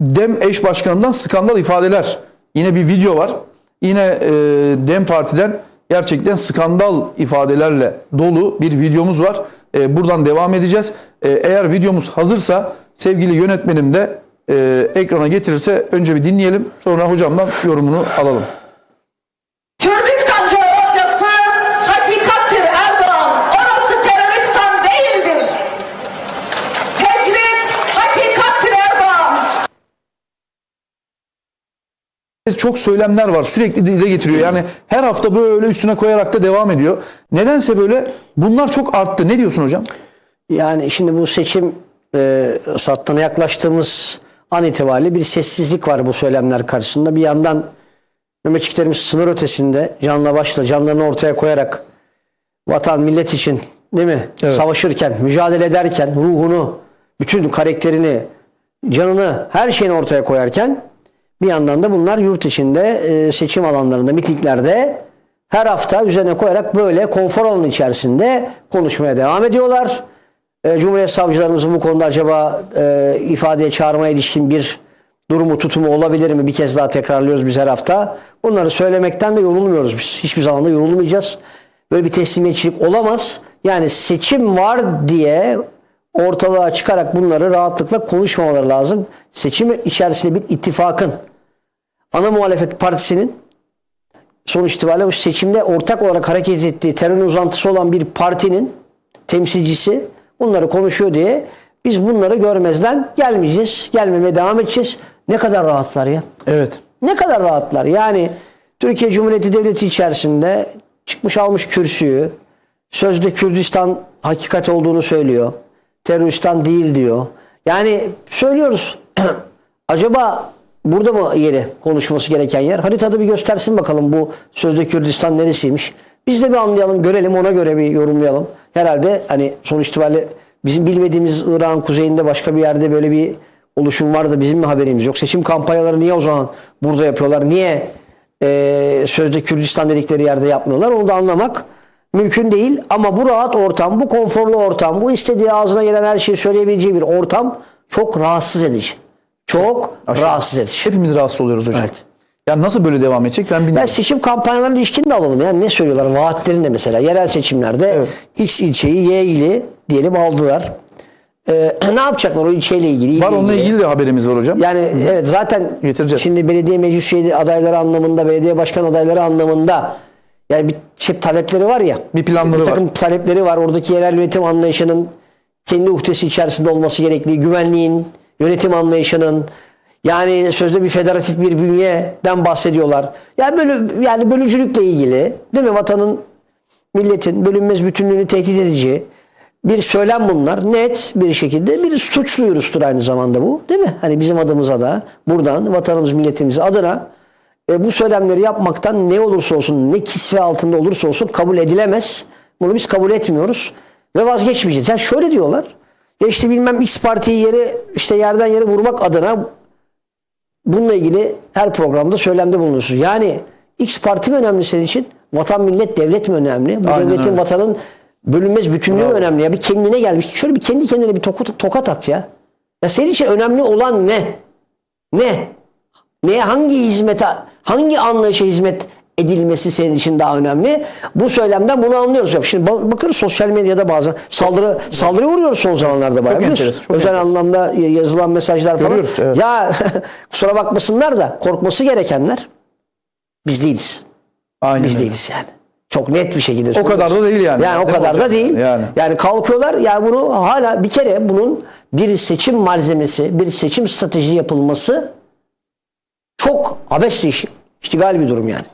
Dem eş başkanından skandal ifadeler. Yine bir video var. Yine e, Dem Parti'den gerçekten skandal ifadelerle dolu bir videomuz var. E, buradan devam edeceğiz. E, eğer videomuz hazırsa sevgili yönetmenim de e, ekrana getirirse önce bir dinleyelim. Sonra hocamdan yorumunu alalım. Çok söylemler var. Sürekli dile getiriyor. Yani her hafta böyle üstüne koyarak da devam ediyor. Nedense böyle bunlar çok arttı. Ne diyorsun hocam? Yani şimdi bu seçim e, sattığına yaklaştığımız an itibariyle bir sessizlik var bu söylemler karşısında. Bir yandan nöbetçilerimiz sınır ötesinde canla başla canlarını ortaya koyarak vatan millet için değil mi? Evet. Savaşırken, mücadele ederken ruhunu, bütün karakterini, canını, her şeyini ortaya koyarken bir yandan da bunlar yurt içinde e, seçim alanlarında, mitinglerde her hafta üzerine koyarak böyle konfor alanı içerisinde konuşmaya devam ediyorlar. E, Cumhuriyet savcılarımızın bu konuda acaba e, ifadeye çağırmaya ilişkin bir durumu tutumu olabilir mi? Bir kez daha tekrarlıyoruz biz her hafta. Bunları söylemekten de yorulmuyoruz biz. Hiçbir zaman da yorulmayacağız. Böyle bir teslimiyetçilik olamaz. Yani seçim var diye ortalığa çıkarak bunları rahatlıkla konuşmamaları lazım. Seçim içerisinde bir ittifakın ana muhalefet partisinin sonuç itibariyle bu seçimde ortak olarak hareket ettiği terörün uzantısı olan bir partinin temsilcisi bunları konuşuyor diye biz bunları görmezden gelmeyeceğiz. Gelmemeye devam edeceğiz. Ne kadar rahatlar ya. Evet. Ne kadar rahatlar. Yani Türkiye Cumhuriyeti Devleti içerisinde çıkmış almış kürsüyü sözde Kürdistan hakikat olduğunu söylüyor. Teröristan değil diyor. Yani söylüyoruz. Acaba burada mı yeri konuşması gereken yer? Haritada bir göstersin bakalım bu sözde Kürdistan neresiymiş. Biz de bir anlayalım, görelim, ona göre bir yorumlayalım. Herhalde hani sonuç itibariyle bizim bilmediğimiz Irak'ın kuzeyinde başka bir yerde böyle bir oluşum var da bizim mi haberimiz yok? Seçim kampanyaları niye o zaman burada yapıyorlar? Niye e, sözde Kürdistan dedikleri yerde yapmıyorlar? Onu da anlamak mümkün değil. Ama bu rahat ortam, bu konforlu ortam, bu istediği ağzına gelen her şeyi söyleyebileceği bir ortam çok rahatsız edici. Çok rahatsız edici. Hepimiz rahatsız oluyoruz hocam. Evet. Ya nasıl böyle devam edecek ben bilmiyorum. Ben seçim kampanyalarına ilişkin de alalım. Yani ne söylüyorlar? Vaatlerinde mesela yerel seçimlerde Evet. X ilçeyi Y ili diyelim aldılar. Ee, ne yapacaklar o ilçeyle ilgili? Var ile onunla ilgili de haberimiz var hocam. Yani evet zaten Getireceğiz. şimdi belediye meclis üyeli adayları anlamında, belediye başkan adayları anlamında yani bir şey talepleri var ya. Bir planları bir takım var. talepleri var. Oradaki yerel yönetim anlayışının kendi uhdesi içerisinde olması gerektiği, güvenliğin, yönetim anlayışının yani sözde bir federatif bir bünyeden bahsediyorlar. Yani böyle yani bölücülükle ilgili değil mi vatanın milletin bölünmez bütünlüğünü tehdit edici bir söylem bunlar. Net bir şekilde bir suç duyurusudur aynı zamanda bu. Değil mi? Hani bizim adımıza da buradan vatanımız milletimiz adına e, bu söylemleri yapmaktan ne olursa olsun ne kisve altında olursa olsun kabul edilemez. Bunu biz kabul etmiyoruz ve vazgeçmeyeceğiz. Yani şöyle diyorlar. Ya işte bilmem X partiyi yere işte yerden yere vurmak adına bununla ilgili her programda söylemde bulunuyorsunuz. Yani X parti mi önemli senin için? Vatan, millet, devlet mi önemli? Bu Aynen devletin, öyle. vatanın bölünmez bütünlüğü mü Bravo. önemli ya. Bir kendine gel. Bir, şöyle bir kendi kendine bir tokat, tokat at ya. Ya senin için önemli olan ne? Ne? Neye hangi hizmete, hangi anlayışa hizmet edilmesi senin için daha önemli? Bu söylemden bunu anlıyoruz. Şimdi bak- bakıyoruz sosyal medyada bazen saldırı saldırıya uğruyoruz son zamanlarda bayağı. biliyorsun. enteresan, çok Özel enteresan. anlamda yazılan mesajlar falan. Görüyoruz, evet. Ya kusura bakmasınlar da korkması gerekenler biz değiliz. Aynen Biz öyle. değiliz yani. Çok net bir şekilde O söylüyoruz. kadar da değil yani. Yani o kadar da hocam? değil. Yani. Yani. kalkıyorlar yani bunu hala bir kere bunun bir seçim malzemesi, bir seçim strateji yapılması çok abesle iş, iştigal bir durum yani.